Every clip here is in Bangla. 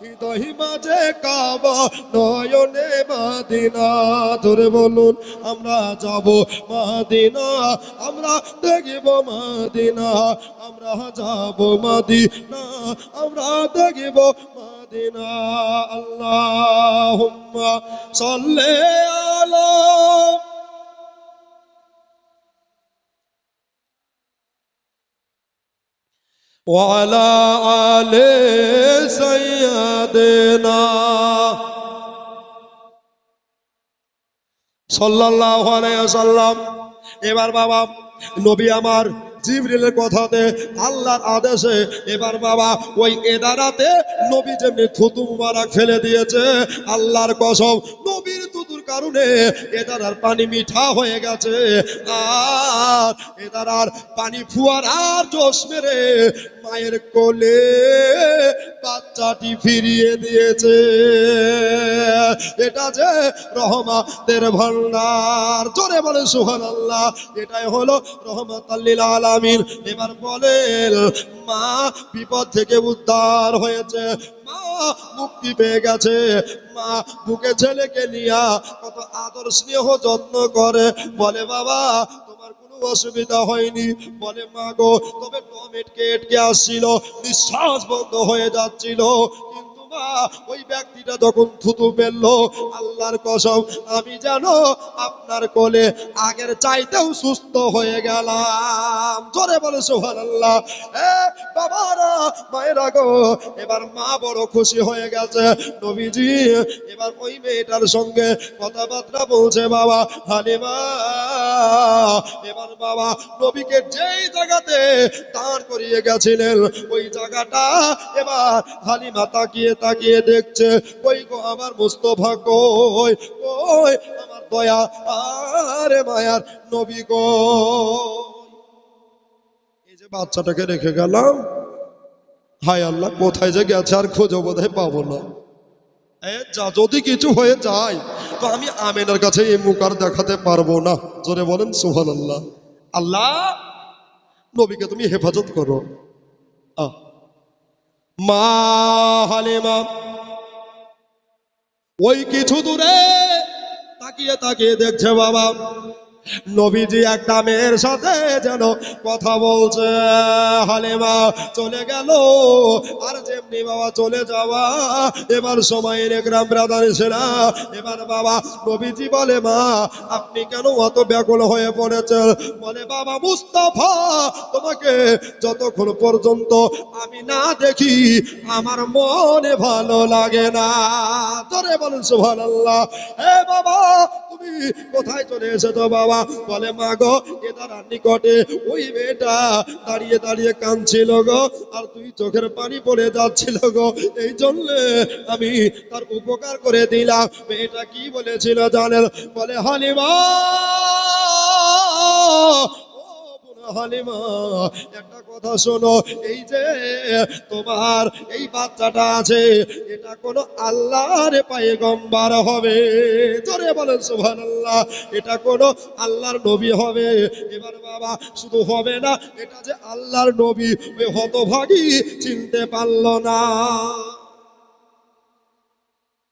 হৃদয় মাঝে কাবা, নয়নে মাদিনা। ধরে বলুন, আমরা যাব মাদিনা, আমরা দেখব মাদিনা। আমরা যাব মাদিনা, আমরা দেখব মাদিনা। আল্লাহুম্মা সাল্লি আলা وعلى آل سيدنا সাল্লাল্লাহু আলাইহি ওয়াসাল্লাম এবার বাবা নবী আমার জিবরিলের কথাতে আল্লাহর আদেশে এবার বাবা ওই এদারাতে নবী যেমনি থুতু মুবারক ফেলে দিয়েছে আল্লাহর কসম নবীর থুতুর কারণে এদারার পানি মিঠা হয়ে গেছে আর এদারার পানি ফুয়ারার জোশ মেরে মায়ের কোলে বাচ্চাটি ফিরিয়ে দিয়েছে। এটা যে রহমাতের ভান্ডার জোরে বলে সুহান আল্লাহ এটাই হলো রহমত আল্লিল আলামিন। এবার বলেন, মা বিপদ থেকে উদ্ধার হয়েছে। মা মুক্তি পেয়ে গেছে। মা বুকে ছেলেকে নিয়া কত আদর স্নেহ যত্ন করে। বলে, বাবা কোনো অসুবিধা হয়নি। বলে, মা গো, তবে টমেটকে এটকে আসছিল, নিঃশ্বাস বন্ধ হয়ে যাচ্ছিল। কিন্তু ওই ব্যক্তিটা যখন থুতু ফেলল, আল্লাহর কসম, আমি জানো আপনার কোলে আগের চাইতেও সুস্থ হয়ে গেলাম। জোরে বলে সোহান আল্লাহ বাবারা, মায়েরা গো, এবার মা বড় খুশি হয়ে গেছে। নবীজি, এবার ওই মেয়েটার সঙ্গে কথাবার্তা বলছে, বাবা, হালিমা, এবার বাবা, নবীকে যেই জায়গাতে দাঁড় করিয়ে গেছিলেন, ওই জায়গাটা এবার হালিমা তাকিয়ে তাকিয়ে দেখছে, ওই গো আমার মুস্তফা কই? কই? আমার দয়া আরে মায়ার নবী গো এই যে বাচ্চাটাকে রেখে গেলাম। হায় আল্লাহ, কোথায় যে গেছে আর খোঁজো বোধহয় পাবো না। যদি কিছু হয়ে যায়, তো আমি আমেনার কাছে এই মুখ আর দেখাতে পারব না। জোরে বলেন সুহান আল্লাহ আল্লাহ, নবীকে তুমি হেফাজত করো। আহ। মা ওই কিছু দূরে তাকিয়ে তাকিয়ে দেখছে বাবা। নবীজি একটা মেয়ের সাথে যেন কথা বলছে। হালিমা চলে গেল। আর যেমনি বাবা চলে যাওয়া, এবার সময়ের গ্রাম ব্রাদার সেরা। এবার বাবা নবীজি বলে, মা, আপনি কেন অত ব্যাকুল হয়ে পড়েছেন? বলে, বাবা মুস্তাফা, তোমাকে যতক্ষণ পর্যন্ত আমি না দেখি, আমার মনে ভালো লাগে না। তোরে বলেন সুভান আল্লাহ এ বাবা, তুমি কোথায় চলে এসেছ বাবা? বলে, মা গো এদার নিকটে ওই মেয়েটা দাঁড়িয়ে দাঁড়িয়ে কাঁদছিল গো, আর তুই চোখের পানি পড়ে যাচ্ছিল গো। এই জন্য আমি তার উপকার করে দিলাম। মেয়েটা কি বলেছিল জানেন? বলে, হালিমা হালিমা, একটা কথা শোনো, এই যে তোমার এই বাচ্চাটা আছে, এটা কোনো আল্লাহর পায়গম্বার হবে। জোরে বলেন সুবহানাল্লাহ, এটা কোনো আল্লাহর নবী হবে। এবার বাবা, শুধু হবে না, এটা যে আল্লাহর নবী, ওই হতভাগী চিনতে পারল না।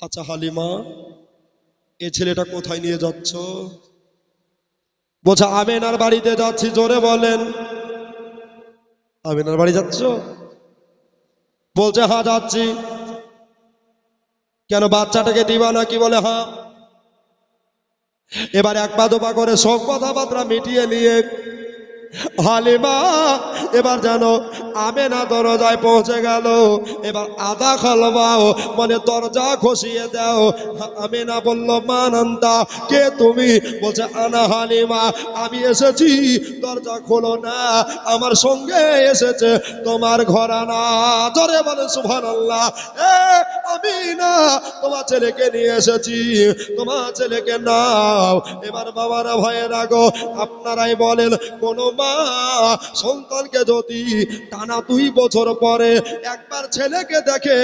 আচ্ছা হালিমা, এ ছেলেটা কোথায় নিয়ে যাচ্ছ? বলছে আমেনার বাড়িতে যাচ্ছি। জোরে বলেন। আমেনার বাড়ি যাচ্ছ? বলছে হা যাচ্ছি। কেন, বাচ্চাটাকে দিবা না কি বলে হ্যাঁ। এবার এক পা দোপা করে সব কথাবার্তা মিটিয়ে নিয়ে হালিমা, এবার জানো আমেনা দরজায় পৌঁছে গেল। এবার আদা খালবাও মানে দরজা খসিয়ে দাও। আমেনা বলল, মানন্দা, কে তুমি? বলছে, আনা হালিমা, আমি এসেছি, দরজা খোলো না, আমার সঙ্গে এসেছে তোমার ঘরানা। জরে বলে সুভান আল্লাহ এ আমি না তোমার ছেলেকে নিয়ে এসেছি, তোমার ছেলেকে নাও। এবার বাবারা ভয়ে রাখো আপনারাই বলেন, কোন মা, সন্তানকে যদি টানা দুই বছর পরে একবার ছেলেকে দেখে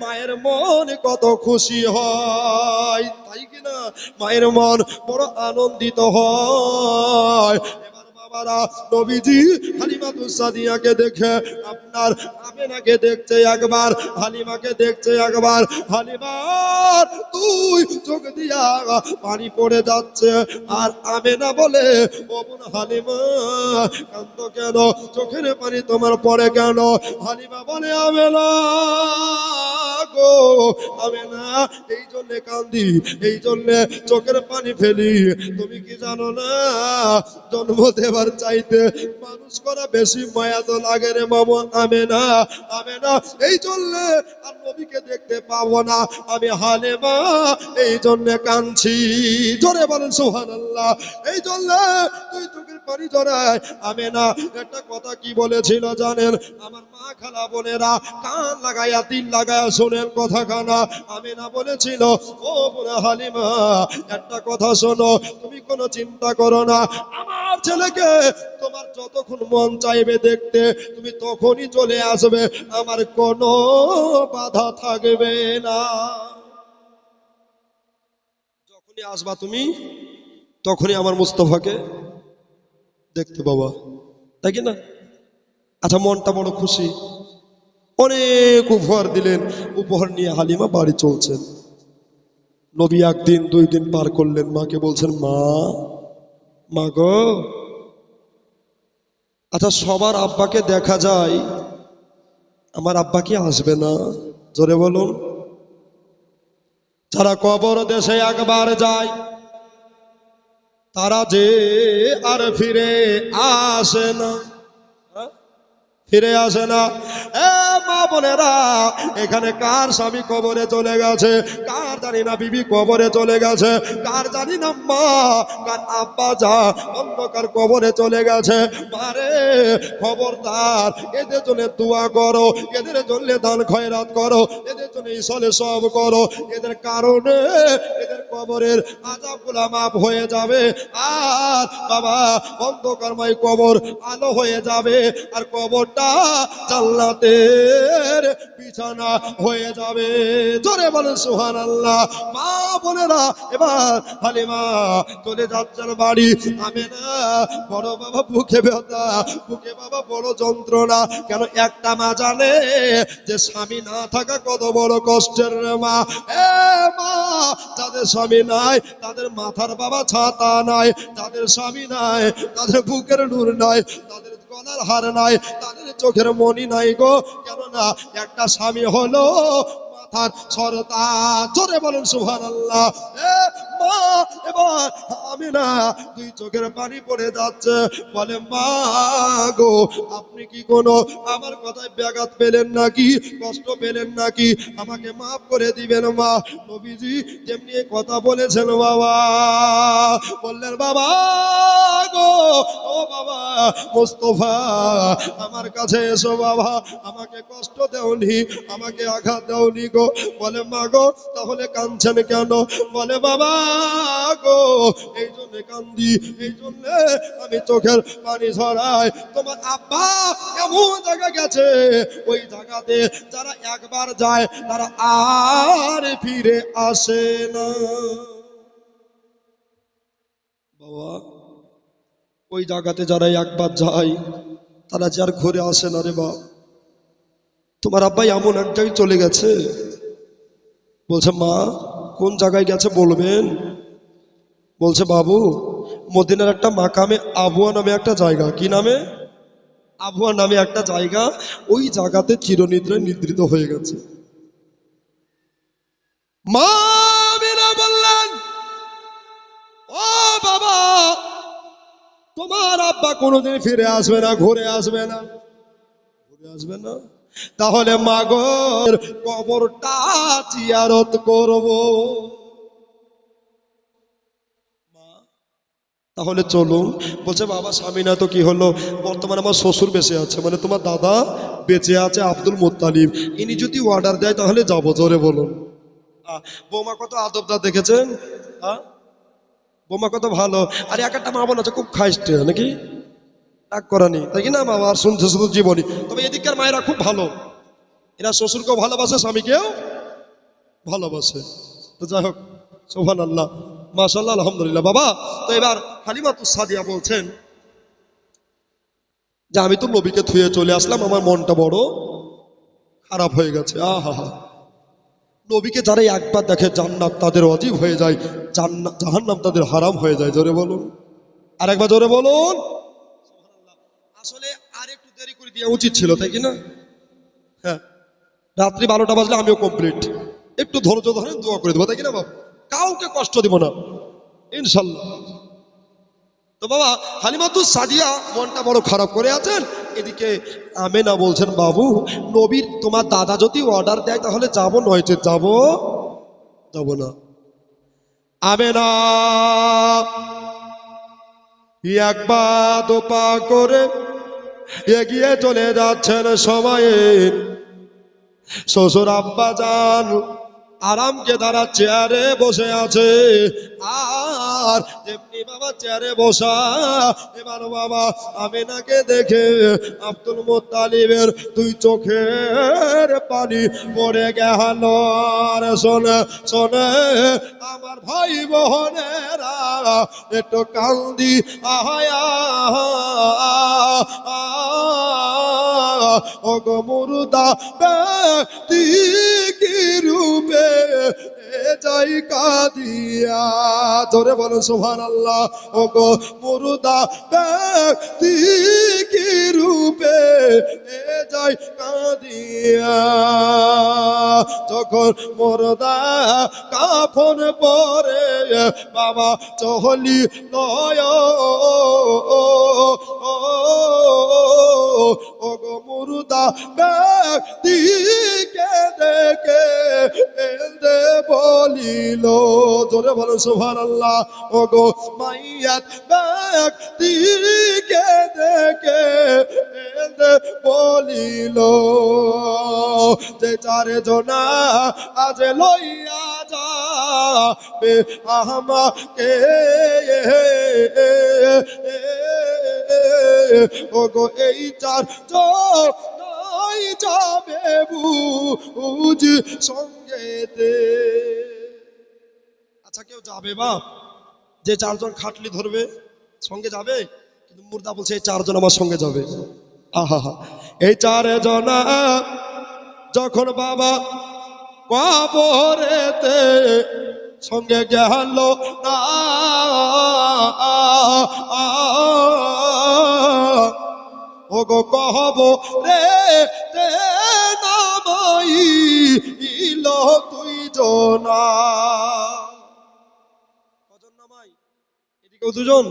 মায়ের মন কত খুশি হয়, তাই কিনা মায়ের মন বড় আনন্দিত হয়। বাবারা নবীজি দেখে আপনার আমেনাকে দেখছে একবার, হালিমাকে দেখছে একবার। হালিমার তুই চোখ দিয়া পানি পড়ে যাচ্ছে। আর আমেনা বলে বোন হালিমা কান্ত কেন? চোখের পানি তোমার পড়ে কেন? হালিমা বলে, আমেনা গো, আমেনা, এই জন্য কান্দি, এই জন্য চোখের পানি ফেলি। তুমি কি জানো না, জন্ম দেবার চাইতে মানুষ করা বেশি মায়া তো লাগে রে মামা। আমে না আমে না এই জন্য আর নবীকে দেখতে পাবো না। আমি হালে মা এই জন্য কাঁদছি। জোরে বলেন সোহান আল্লাহ এই জন্য তুই চোখের পানি জড়ায়। আমে না একটা কথা কি বলেছিল জানেন? আমার মা খালা বোনেরা কান লাগাইয়া তিল লাগাইয়া শোনেন কথা খানা আমি না বলেছিল, ও বোনা হালিমা, একটা কথা শোনো, তুমি কোনো চিন্তা করো না। আমার ছেলেকে তোমার যতক্ষণ মন চাইবে দেখতে, তুমি তখনই চলে আসবে। আমার কোনো বাধা থাকবে না। যখনই আসবা তুমি, তখনই আমার মুস্তফাকে দেখতে বাবা তাই কি না? আচ্ছা মনটা বড় খুশি। অনেক উপহার দিলেন। উপহার নিয়ে হালিমা বাড়ি চলছেন। নবী একদিন, দুই দিন পার করলেন। মাকে বলছেন, মা মা গো আচ্ছা সবার আব্বাকে দেখা যায়। আমার আব্বা কি আসবে না? জোরে বলুন। যারা কবর দেশে একবার যায়, তারা যে আর ফিরে আসে না। হ্যাঁ? ফিরে আসে না। মা বোনেরা, এখানে কার স্বামী কবরে চলে গেছে? কার জানি না বিবি কবরে চলে গেছে? কার জানি না মা, কার আব্বা যা অন্ধকার কবরে চলে গেছে? মারে, খবরদার, এদের জন্য দোয়া করো, এদের জন্য দান খয়রাত করো, এদের জন্য ইসলে সব করো। এদের কারণে এদের কবরের আজাবগুলা মাপ হয়ে যাবে, আর বাবা, অন্ধকারময় কবর আলো হয়ে যাবে, আর কবরটা জান্নাতের বিছানা হয়ে যাবে। জোরে বলেন সুহান আল্লাহ মা বোনেরা, এবার হালিমা চলে যাচ্ছেন বাড়ি। আমি না বড় বাবা বুকে ব্যথা, বুকে বাবা বড় যন্ত্রণা। কেন একটা মা জানে যে স্বামী না থাকা কত বড় কষ্টের মা। এ মা, যাদের স্বামী নাই, তাদের মাথার বাবা ছাতা নাই, যাদের স্বামী নাই, তাদের বুকের নূর নাই, তাদের গলার হার নাই তাদের চোখের মনি নাই গো। কেননা একটা স্বামী হলো মাথার সরতা চোরে বলেন সুহান আল্লাহ মা, এবার আমি না দুই চোখের পানি পড়ে যাচ্ছে। বলে, মা গো, আপনি কি কোনো আমার কথায় ব্যাঘাত পেলেন নাকি? কষ্ট পেলেন নাকি? আমাকে মাফ করে দিবেন মা। নবীজি যেমনি কথা বলেছেন, বাবা। বললেন, বাবা গো, ও বাবা, মোস্তফা, আমার কাছে এসো বাবা। আমাকে কষ্ট দেওনি, আমাকে আঘাত দেওনি গো বলে মা গো তাহলে কাঁদছেন কেন? বলে, বাবা গো, এই জন্য কান্দি, এই জন্য আমি চোখের পানি ঝরাই। তোমার আব্বা এমন জায়গা গেছে, ওই জায়গাতে যারা একবার যায়, তারা আর ফিরে আসে না। বাবা, ওই জায়গাতে যারা একবার যায়, তারা যে আর ঘুরে আসে না রে বাপ। তোমার আব্বাই এমন একটাই চলে গেছে বলছে, মা, কোন জায়গায় গেছে বলবেন? বলছে, বাবু, মদিনার একটা মাকামে আবুয়া নামে একটা জায়গা। কি নামে? আবুয়া নামে একটা জায়গা। ওই জায়গাতে চিরনিদ্রায় নিদ্রিত হয়ে গেছে। মা বললেন, ও বাবা, তোমার আব্বা কোনোদিন ফিরে আসবে না, ঘুরে আসবে না। ঘুরে আসবে না? তাহলে মাগর কবরটা জিয়ারত করব। তাহলে চলুন। বলছে, বাবা, স্বামী না তো কি হলো? বর্তমানে আমার শ্বশুর বেঁচে আছে। মানে তোমার দাদা বেঁচে আছে আব্দুল মোত্তালিব। ইনি যদি অর্ডার দেয়, তাহলে যাব। জোরে বলুন। বৌমা কত আদবদার দেখেছেন? হ্যাঁ বোমা কত ভালো। আর, এক একটা মা বোন আছে, খুব খাইস্টে, নাকি? রাগ করা নেই। তাই কি না বাবা আর শুনছে শুধু জীবনী। তবে এদিককার মায়েরা খুব ভালো। এরা শ্বশুরকেও ভালোবাসে, স্বামীকেও ভালোবাসে। তো যাই হোক সোহান আল্লাহ মাশাল্লাহ আলহামদুলিল্লাহ। বাবা, তো এবার হালিমাতু সাদিয়া বলছেন যে, আমি তো নবীকে থুয়ে চলে আসলাম, আমার মনটা বড় খারাপ হয়ে গেছে। আহা নবীকে যারা একবার দেখে জান্নাত তাদের অজীব হয়ে যায় জাহান্নাম তাদের হারাম হয়ে যায়। জোরে বলুন। আর একবার জোরে বলুন আসলে আর একটু দেরি করে দেওয়া উচিত ছিল, তাই কি না? হ্যাঁ। রাত্রি বারোটা বাজলে আমিও কমপ্লিট একটু ধৈর্য ধরেন দোয়া করে দেবো, তাই কি না বাবা কাউকে কষ্ট দিব না। ইনশাল্লাহ। তো বাবা হালিমাতুর সাদিয়া মনটা বড় খারাপ করে আছেন। এদিকে আমেনা বলছেন, বাবু, নবীর তোমার দাদা যদি অর্ডার দেয়, তাহলে যাব, নয়তো যাব যাব না। আমেনা একবার দোপা করে এগিয়ে চলে যাচ্ছেন সময়ে শ্বশুর আব্বা যান, আরামকে তারা চেয়ারে বসে আছে। আর তেমনি বাবা চেয়ারে বসা, এবার বাবা আমিনাকে দেখে আব্দুল মোত্তালিবের দুই চোখের পানি পড়ে গেল। আর শোনে শোনে, আমার ভাই বোনেরা, একটু কান্দি, আহায়া ও গো মুর্দা ব্যক্তি কি রূপে এ যাই কাদিয়া ধরে বলো সোহান আল্লাহ ও গো মুর্দা ব্যক্তি কি রূপে এ যাই কাদিয়া যখন মুর্দা কাফন পরে বাবা চহলি নয় গো মুর্দা ব্যক্তিকে দেখে এলদে বলিল, জোরে বলো সুভান আল্লাহ ও গো মাইয়াত ব্যক্তিকে দেখে এলদে বলিল, যে চারে জনা আজ লইয়া যাবে, আমাকে ও গো এই চার নাই যাবে বুঝ সঙ্গেতে আচ্ছা কেউ যাবে বাপ যে চারজন খাটলি ধরবে, সঙ্গে যাবে? কিন্তু মুর্দা বলছে, এই চারজন আমার সঙ্গে যাবে। আহা এই চারজনা যখন বাবা কবরেতে সঙ্গে গেল না ও গো কহব, রে তে নামাই ইল তুই জনা। কজন নামাই? এদিকেও দুজন?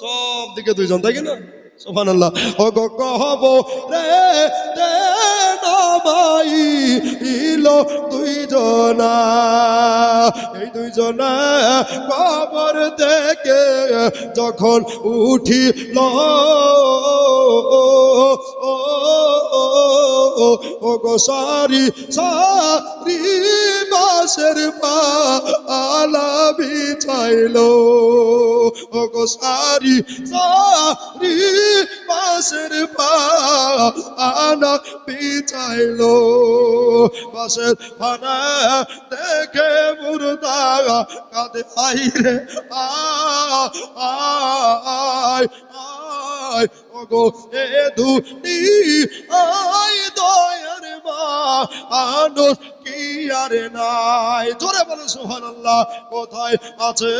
সব দিকে দুইজন তাই না? সোহান আল্লাহ ও গো কহব, রে তে নামাই ইল দুইজনা এই দুইজনা কবর থেকে যখন উঠিল ও গো সারি সারি বাসের পা আলা বিছাইল ও গো সারি সারি বাসের পা আনা বিছাইল বাসের ফানা দেখে মুর্দা কাঁদে আই রে আয়। আয়, ওগো এ দুটি আয়, দয়ার মা আনোস কি আর নাই? জোরে বলে, সুবহানাল্লাহ, কোথায় আছে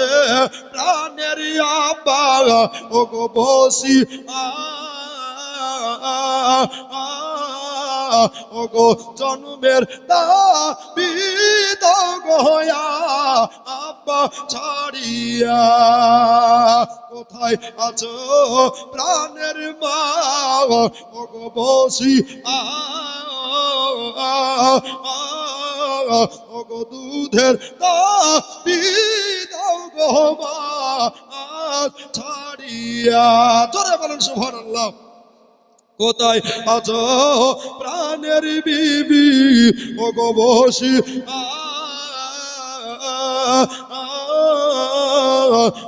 প্রাণের আব্বা ওগো বসি আ ওগো জন্মের দাবি গয়া, আব্বা ছাড়িয়া কোথায় আছো? প্রাণের মা ওগো বসি আ ওগো দুধের দাবি গো মা ছাড়িয়া। জোরে বলেন সুবহানাল্লাহ। কোথায় আছো? প্রাণের বিবি ও গো বসি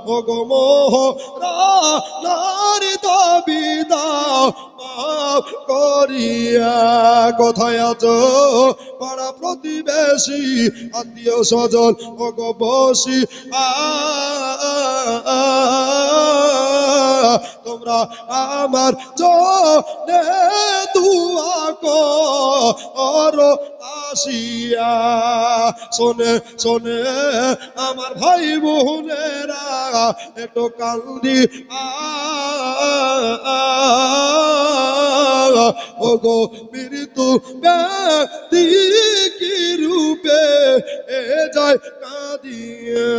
ও গো মোহ করিয়া। কোথায় আছো? পাড়া প্রতিবেশী, আত্মীয় স্বজন ও আ তোমরা আমার জনে দুয়া কর, আসিয়া। শোনে শোনে, আমার ভাই বোনেরা একটু কান্দি ও গো মৃত্যু ব্যক্তি কি রূপে এ যায় কাঁদিয়া।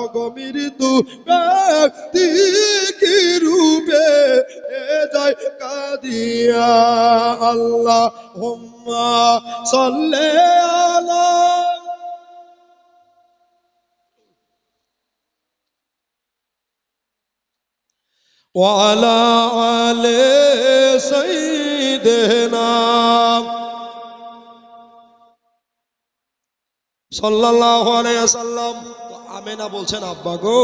ও গো মৃত্যু ব্যক্তি কাঁদিয়া আল্লাহ হুম্মা সাল্লে আলা وعلى آل سيدنا সাল্লাল্লাহু আলাইহি ওয়াসাল্লাম আমেনা বলছেন আব্বা গো